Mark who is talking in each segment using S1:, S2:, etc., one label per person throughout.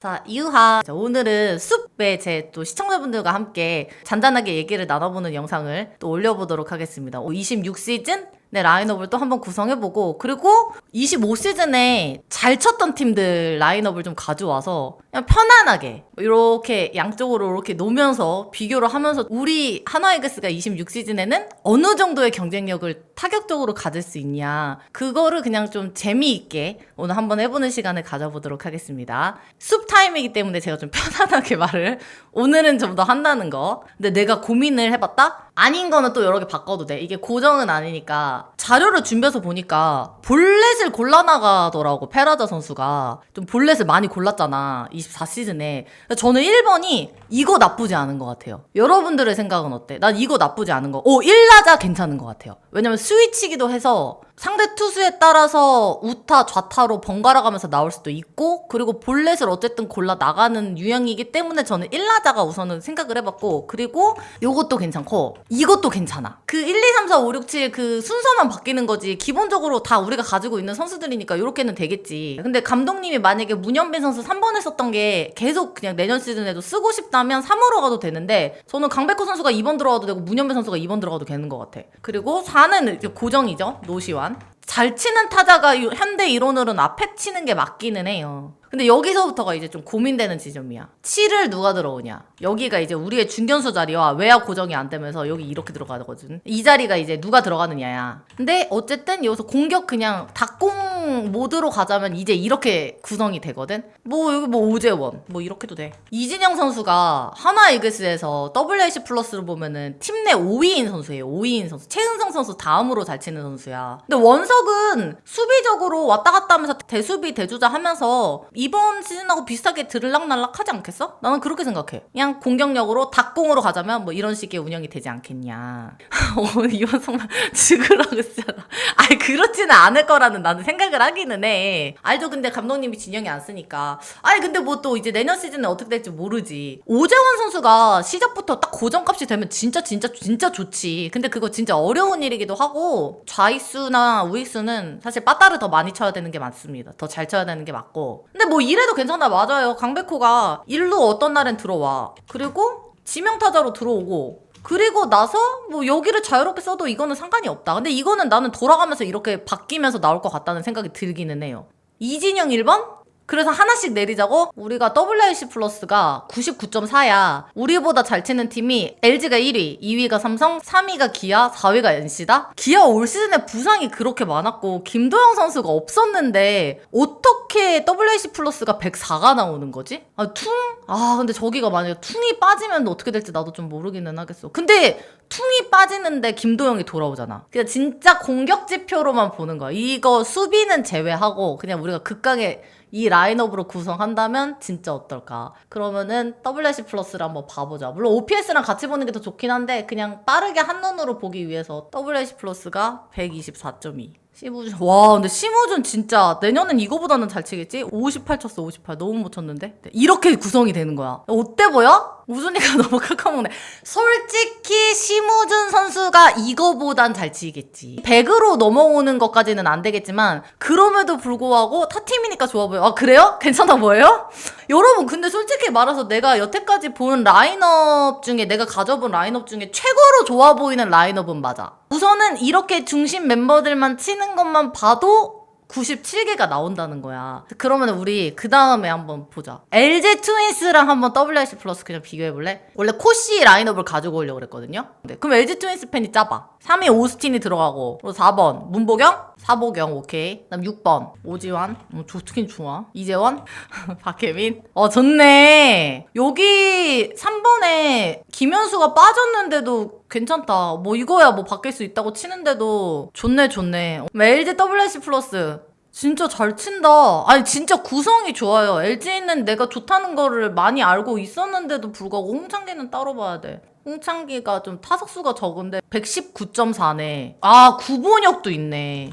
S1: 자, 이유하. 자, 오늘은 숲에 제 또 시청자분들과 함께 잔잔하게 얘기를 나눠보는 영상을 또 올려보도록 하겠습니다. 26시즌 네, 라인업을 또 한번 구성해보고, 그리고 25시즌에 잘 쳤던 팀들 라인업을 좀 가져와서, 그냥 편안하게, 이렇게 양쪽으로 이렇게 놓으면서 비교를 하면서, 우리 하나이그스가 26시즌에는 어느 정도의 경쟁력을 타격적으로 가질 수 있냐, 그거를 그냥 좀 재미있게 오늘 한번 해보는 시간을 가져보도록 하겠습니다. 숲 타임이기 때문에 제가 좀 편안하게 말을 오늘은 좀 더 한다는 거. 근데 내가 고민을 해봤다? 아닌 거는 또 여러 개 바꿔도 돼. 이게 고정은 아니니까. 자료를 준비해서 보니까 볼넷을 골라나가더라고, 페라자 선수가. 좀 볼넷을 많이 골랐잖아. 24시즌에. 저는 1번이 이거 나쁘지 않은 것 같아요. 여러분들의 생각은 어때? 난 이거 나쁘지 않은 거. 오, 1라자 괜찮은 것 같아요. 왜냐면 스위치기도 해서 상대 투수에 따라서 우타, 좌타로 번갈아 가면서 나올 수도 있고, 그리고 볼넷을 어쨌든 골라 나가는 유형이기 때문에 저는 1라자가 우선은 생각을 해봤고, 그리고 요것도 괜찮고, 이것도 괜찮아. 그 1, 2, 3, 4, 5, 6, 7 그 순서만 바뀌는 거지, 기본적으로 다 우리가 가지고 있는 선수들이니까 요렇게는 되겠지. 근데 감독님이 만약에 문현빈 선수 3번에 썼던 게 계속 그냥 내년 시즌에도 쓰고 싶다면 3으로 가도 되는데, 저는 강백호 선수가 2번 들어가도 되고, 문현빈 선수가 2번 들어가도 되는 것 같아. 그리고 4는 이제 고정이죠. 노시환. 잘 치는 타자가 이- 현대 이론으로는 앞에 치는 게 맞기는 해요. 근데 여기서부터가 이제 좀 고민되는 지점이야. 7을 누가 들어오냐? 여기가 이제 우리의 중견수 자리와 외야 고정이 안 되면서 여기 이렇게 들어가거든. 이 자리가 이제 누가 들어가느냐야. 근데 어쨌든 여기서 공격 그냥 닭공 모드로 가자면 이제 이렇게 구성이 되거든. 뭐 여기 뭐 오재원 뭐 이렇게도 돼. 이진영 선수가 하나 이글스에서 WAC 플러스로 보면은 팀 내 5위인 선수예요. 5위인 선수. 최은성 선수 다음으로 잘 치는 선수야. 근데 원석은 수비적으로 왔다 갔다 하면서 대수비 대주자 하면서 이번 시즌하고 비슷하게 들락날락 하지 않겠어? 나는 그렇게 생각해. 그냥 공격력으로 닭공으로 가자면 뭐 이런 식의 운영이 되지 않겠냐. 어, 이원성만 죽으라고 쓰잖아. 아니, 그렇지는 않을 거라는 나는 생각을 하기는 해. 알죠? 근데 감독님이 진영이 안 쓰니까. 아니, 근데 뭐 또 이제 내년 시즌에 어떻게 될지 모르지. 오재원 선수가 시작부터 딱 고정값이 되면 진짜, 진짜, 진짜 좋지. 근데 그거 진짜 어려운 일이기도 하고, 좌익수나 우익수는 사실 빠따를 더 많이 쳐야 되는 게 맞습니다. 더 잘 쳐야 되는 게 맞고. 근데 뭐 이래도 괜찮아. 맞아요. 강백호가 일루 어떤 날엔 들어와. 그리고 지명타자로 들어오고, 그리고 나서 뭐 여기를 자유롭게 써도 이거는 상관이 없다. 근데 이거는 나는 돌아가면서 이렇게 바뀌면서 나올 것 같다는 생각이 들기는 해요. 이진영 1번? 그래서 하나씩 내리자고 우리가 WRC 플러스가 99.4야. 우리보다 잘 치는 팀이 LG가 1위, 2위가 삼성, 3위가 기아, 4위가 NC다. 기아 올 시즌에 부상이 그렇게 많았고 김도영 선수가 없었는데 어떻게 WRC 플러스가 104가 나오는 거지? 아, 퉁? 아, 근데 저기가 만약에 퉁이 빠지면 어떻게 될지 나도 좀 모르기는 하겠어. 근데 퉁이 빠지는데 김도영이 돌아오잖아. 그냥 진짜 공격 지표로만 보는 거야. 이거 수비는 제외하고 그냥 우리가 극강의 이 라인업으로 구성한다면 진짜 어떨까? 그러면은 WC 플러스를 한번 봐보자. 물론 OPS랑 같이 보는 게 더 좋긴 한데 그냥 빠르게 한눈으로 보기 위해서 WC 플러스가 124.2. 시무준 와 근데 시무준 진짜 내년엔 이거보다는 잘 치겠지? 58 쳤어 58 너무 못 쳤는데 이렇게 구성이 되는 거야 어때 보여? 우준이가 너무 깎아먹네 솔직히 심우준 선수가 이거보단 잘 치겠지 100으로 넘어오는 것까지는 안 되겠지만 그럼에도 불구하고 타팀이니까 좋아 보여 아 그래요? 괜찮아 보여요? 여러분 근데 솔직히 말해서 내가 여태까지 본 라인업 중에 내가 가져본 라인업 중에 최고로 좋아 보이는 라인업은 맞아 우선은 이렇게 중심 멤버들만 치는 것만 봐도 97개가 나온다는 거야. 그러면 우리 그 다음에 한번 보자. LG 트윈스랑 한번 WRC 플러스 그냥 비교해볼래? 원래 코시 라인업을 가지고 오려고 그랬거든요. 네, 그럼 LG 트윈스 팬이 짜봐. 3위 오스틴이 들어가고, 그리고 4번 문보경? 사보경 오케이. 그다음 6번 오지환. 어, 좋긴 좋아. 이재원? 박혜민. 어 좋네. 여기 3번에 김현수가 빠졌는데도 괜찮다. 뭐 이거야 뭐 바뀔 수 있다고 치는데도 좋네 좋네. LG WRC 플러스. 진짜 잘 친다. 아니 진짜 구성이 좋아요. LG는 내가 좋다는 거를 많이 알고 있었는데도 불구하고 홍창기는 따로 봐야 돼. 홍창기가 좀 타석수가 적은데 119.4네. 아 구본혁도 있네.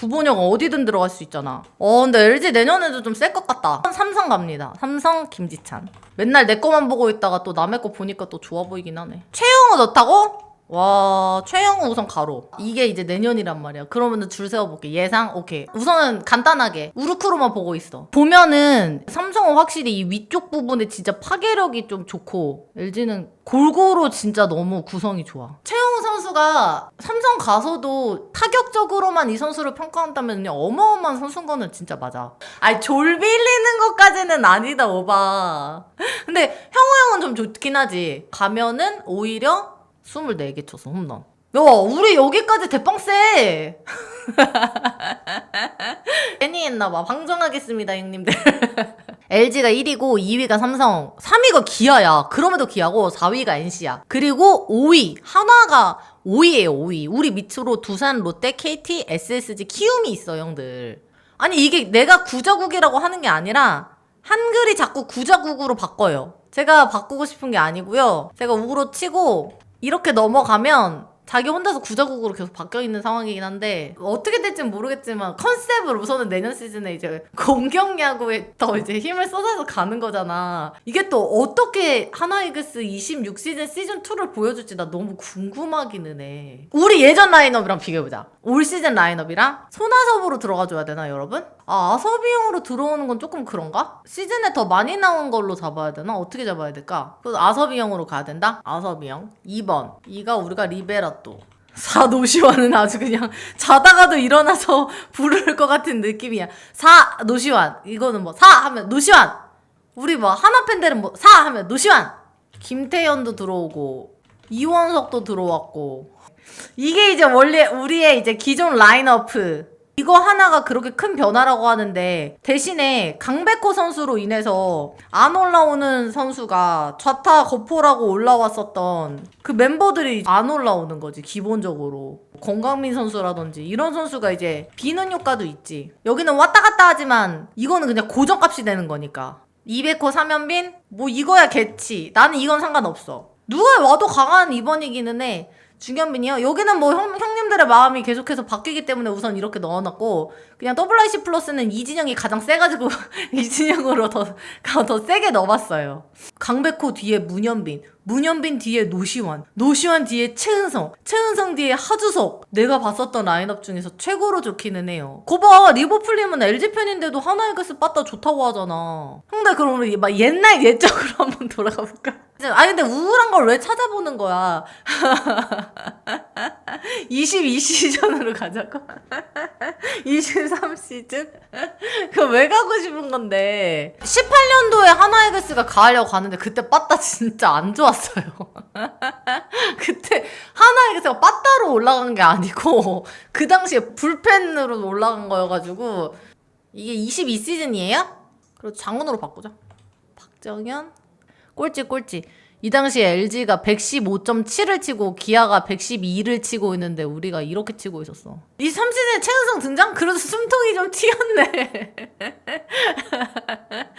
S1: 구본혁 어디든 들어갈 수 있잖아. 어 근데 LG 내년에도 좀 셀 것 같다. 삼성 갑니다. 삼성 김지찬. 맨날 내 거만 보고 있다가 또 남의 거 보니까 또 좋아 보이긴 하네. 최영우 넣다고? 와 최영우 우선 가로 이게 이제 내년이란 말이야 그러면은 줄 세워볼게 예상 오케이 우선은 간단하게 우르크로만 보고 있어 보면은 삼성은 확실히 이 위쪽 부분에 진짜 파괴력이 좀 좋고 LG는 골고루 진짜 너무 구성이 좋아 최영우 선수가 삼성 가서도 타격적으로만 이 선수를 평가한다면 어마어마한 선수인 거는 진짜 맞아. 아니 졸 빌리는 것까지는 아니다 오바. 근데 형우 형은 좀 좋긴 하지. 가면은 오히려 24개 쳤어 홈런. 야 우리 여기까지 대빵 세! 괜히 했나봐. 방정하겠습니다 형님들. LG가 1위고 2위가 삼성. 3위가 기아야. 그럼에도 기아고 4위가 NC야. 그리고 5위 한화가 5위에요 5위 우리 밑으로 두산 롯데 KT SSG 키움이 있어 형들. 아니 이게 내가 구자국이라고 하는 게 아니라 한글이 자꾸 구자국으로 바꿔요. 제가 바꾸고 싶은 게 아니고요. 제가 우로 치고 이렇게 넘어가면 자기 혼자서 구자국으로 계속 바뀌어 있는 상황이긴 한데 어떻게 될지는 모르겠지만 컨셉을 우선은 내년 시즌에 이제 공격 야구에 더 이제 힘을 쏟아서 가는 거잖아. 이게 또 어떻게 하나이글스 26 시즌 시즌 2를 보여줄지 나 너무 궁금하기는 해. 우리 예전 라인업이랑 비교해보자. 올 시즌 라인업이랑 손아섭으로 들어가줘야 되나 여러분? 아 아섭이형으로 들어오는 건 조금 그런가? 시즌에 더 많이 나온 걸로 잡아야 되나? 어떻게 잡아야 될까? 그래서 아섭이형으로 가야 된다? 아섭이형 2번 2가 우리가 리베라또 4 노시환은 아주 그냥 자다가도 일어나서 부를 것 같은 느낌이야 4 노시환 이거는 뭐4 하면 노시환 우리 뭐 하나 팬들은 뭐4 하면 노시환 김태현도 들어오고 이원석도 들어왔고 이게 이제 원래 우리의 이제 기존 라인어프. 이거 하나가 그렇게 큰 변화라고 하는데 대신에 강백호 선수로 인해서 안 올라오는 선수가 좌타 거포라고 올라왔었던 그 멤버들이 안 올라오는 거지 기본적으로. 건강민 선수라든지 이런 선수가 이제 비는 효과도 있지. 여기는 왔다 갔다 하지만 이거는 그냥 고정값이 되는 거니까. 200호 3연빈? 뭐 이거야 개치. 나는 이건 상관없어. 누가 와도 강한 2번이기는 해 중현빈이요? 여기는 뭐 형, 형님들의 마음이 계속해서 바뀌기 때문에 우선 이렇게 넣어놨고 그냥 WIC 플러스는 이진영이 가장 세가지고 이진영으로 더, 더 세게 넣어봤어요 강백호 뒤에 문현빈 문현빈 뒤에 노시환 노시환 뒤에 최은성 최은성 뒤에 하주석 내가 봤었던 라인업 중에서 최고로 좋기는 해요 거봐 리버풀님은 LG 팬인데도 하나이글스 빠따 좋다고 하잖아 형들 그럼 우리 막 옛날 옛적으로 한번 돌아가 볼까? 아니 근데 우울한 걸 왜 찾아보는 거야 22시즌으로 가자고? 23시즌? 그거 왜 가고 싶은 건데? 18년도에 하나이글스가 가려고 가는데 그때 빠따 진짜 안 좋았어요. 그때 하나이글스가 빠따로 올라간 게 아니고 그 당시에 불펜으로 올라간 거여가지고 이게 22시즌이에요? 그리고 장훈으로 바꾸자. 박정현 꼴찌 꼴찌. 이 당시에 LG가 115.7을 치고 기아가 112를 치고 있는데 우리가 이렇게 치고 있었어. 이 3시즌에 최은성 등장? 그래도 숨통이 좀 튀었네.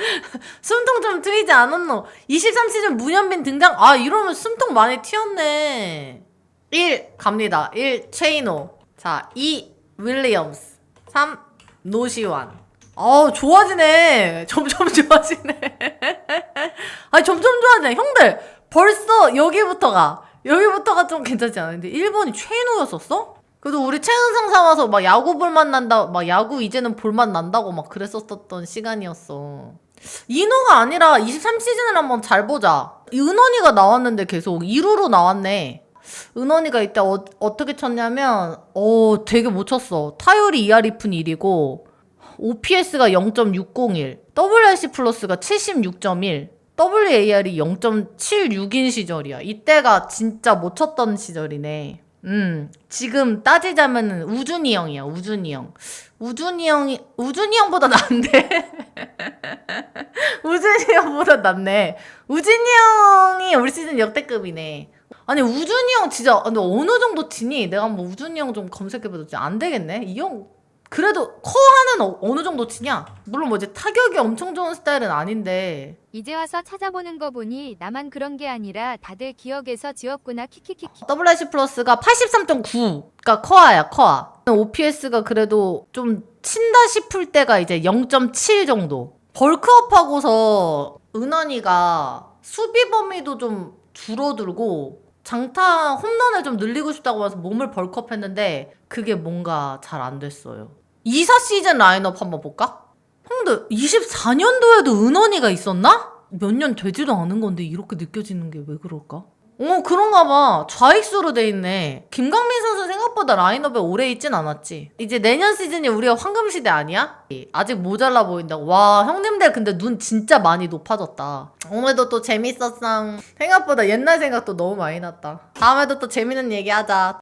S1: 숨통 좀 트이지 않았노? 23시즌 문현빈 등장? 아 이러면 숨통 많이 튀었네. 1 갑니다. 1 최인호. 자, 2 윌리엄스. 3 노시환. 아 좋아지네. 점점 좋아지네. 아니 점점 좋아지네. 형들 벌써 여기부터가 여기부터가 좀 괜찮지 않은데 1번이 최인호였었어? 그래도 우리 최은성 사와서 막 야구 볼맛 난다 막 야구 이제는 볼맛 난다고 막 그랬었던 시간이었어. 인호가 아니라 23시즌을 한번 잘 보자. 은원이가 나왔는데 계속 1루로 나왔네. 은원이가 이때 어, 어떻게 쳤냐면 어 되게 못 쳤어. 타율이 2할 2푼 1이고 OPS가 0.601, WRC 플러스가 76.1, WAR이 0.76인 시절이야. 이때가 진짜 못 쳤던 시절이네. 음, 지금 따지자면은 우준이 형이야, 우준이 형. 우준이 형이, 우준이 형보다 낫네. 우준이 형보다 낫네. 우준이 형이 올 시즌 역대급이네. 아니, 우준이 형 진짜, 근데 어느 정도 치니? 내가 한번 우준이 형 좀 검색해봐도 안 되겠네? 이 형, 그래도 커하는 어, 어느 정도 치냐? 물론 뭐 이제 타격이 엄청 좋은 스타일은 아닌데.
S2: 이제 와서 찾아보는 거 보니 나만 그런 게 아니라 다들 기억에서 지웠구나 키키키키.
S1: WRC 플러스가 83.9가 커아야 커아 OPS가 그래도 좀 친다 싶을 때가 이제 0.7 정도 벌크업하고서 은원이가 수비 범위도 좀 줄어들고 장타 홈런을 좀 늘리고 싶다고 해서 몸을 벌컥 했는데 그게 뭔가 잘 안 됐어요. 24 시즌 라인업 한번 볼까? 근데 24년도에도 은원이가 있었나? 몇 년 되지도 않은 건데 이렇게 느껴지는 게 왜 그럴까? 어 그런가 봐 좌익수로 돼 있네 김강민 선수 생각보다 라인업에 오래 있진 않았지 이제 내년 시즌이 우리가 황금시대 아니야? 아직 모자라 보인다고 와 형님들 근데 눈 진짜 많이 높아졌다 오늘도 또 재밌었상 생각보다 옛날 생각도 너무 많이 났다 다음에도 또 재밌는 얘기 하자